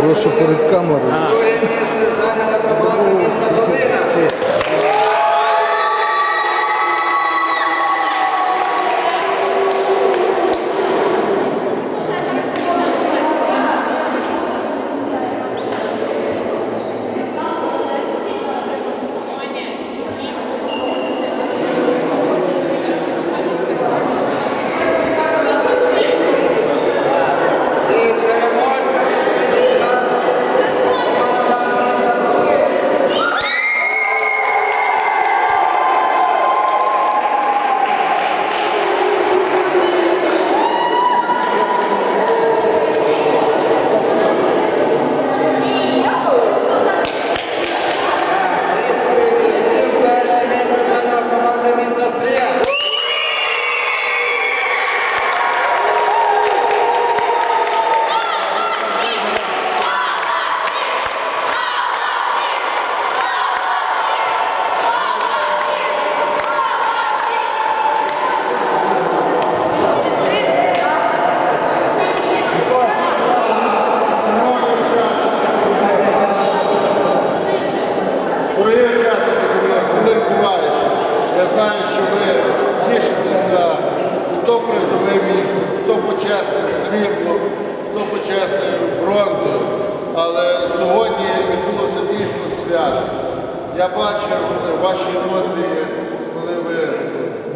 Прошу перед камерою. Друге місце зайняла команда міста Долина. І переможця серед дівчат команда міста Долина. І серед дівчат перше місце зайняла команда міста Стрія. Дорогі учасники, коли буваєш, я знаю, що ви тішитеся, хто призове місце, хто почесний сріблом, хто почесний бронзою. Але сьогодні відбулося дійсно свято. Я бачив ваші емоції, коли ви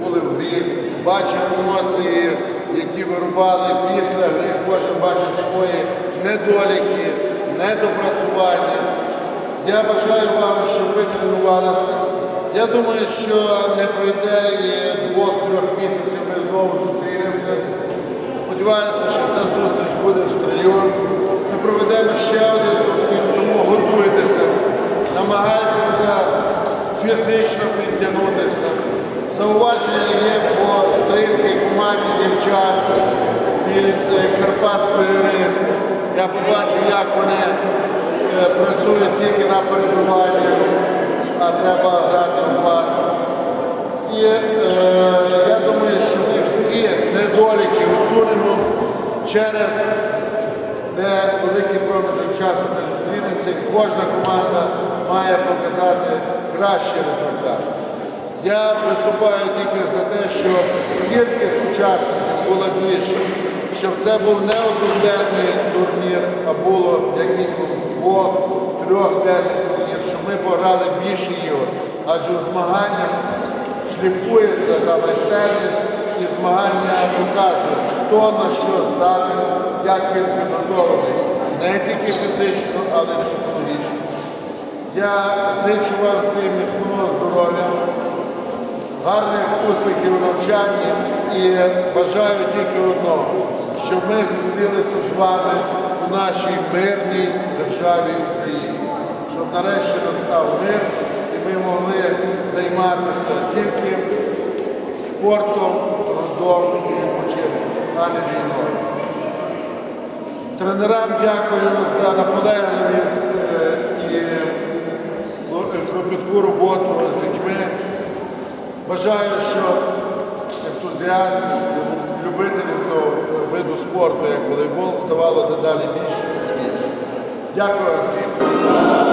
були в грі, бачив емоції, які вирубали після гри. Кожен бачив свої недоліки, недопрацювання. Я бажаю вам, щоб ви тренувалися. Я думаю, що не пройде і двох-трьох місяців ми знову зустрінемося. Сподіваюся, що ця зустріч буде в стрію. Ми проведемо ще один тому готуйтеся, намагайтеся фізично підтягнутися. Зауваження є по стрийській команді дівчат е, Карпатської риси. Я побачив, як вони е, працюють тільки на перебування, через невеликий проміжок часу ми зустрінемося. і Кожна команда має показати кращий результат. Я виступаю тільки за те, щоб кількість учасників була більше, щоб це був не одноденний турнір, а було як мінімум двох, трьохденний турнір, щоб ми пограли більше ігор. Адже у змаганнях шліфується та майстерність і змагання показують, хто на що здатен, як він підготовлений. Не тільки фізично, але й психологічно. Я зичу вам всім міцного здоров'я, гарних успіхів у навчанні і бажаю тільки одного, щоб ми зустрілися з вами у нашій мирній державі Україні, щоб нарешті настав мир і ми могли займатися тільки спортом, трудом і відпочинком, а не війною. Тренерам дякую за наполегливість е, і ну, е, кропітку роботу з дітьми. Бажаю, щоб ентузіастів, любителів цього виду спорту, як волейбол, ставало дедалі більше і більше. Дякую всім.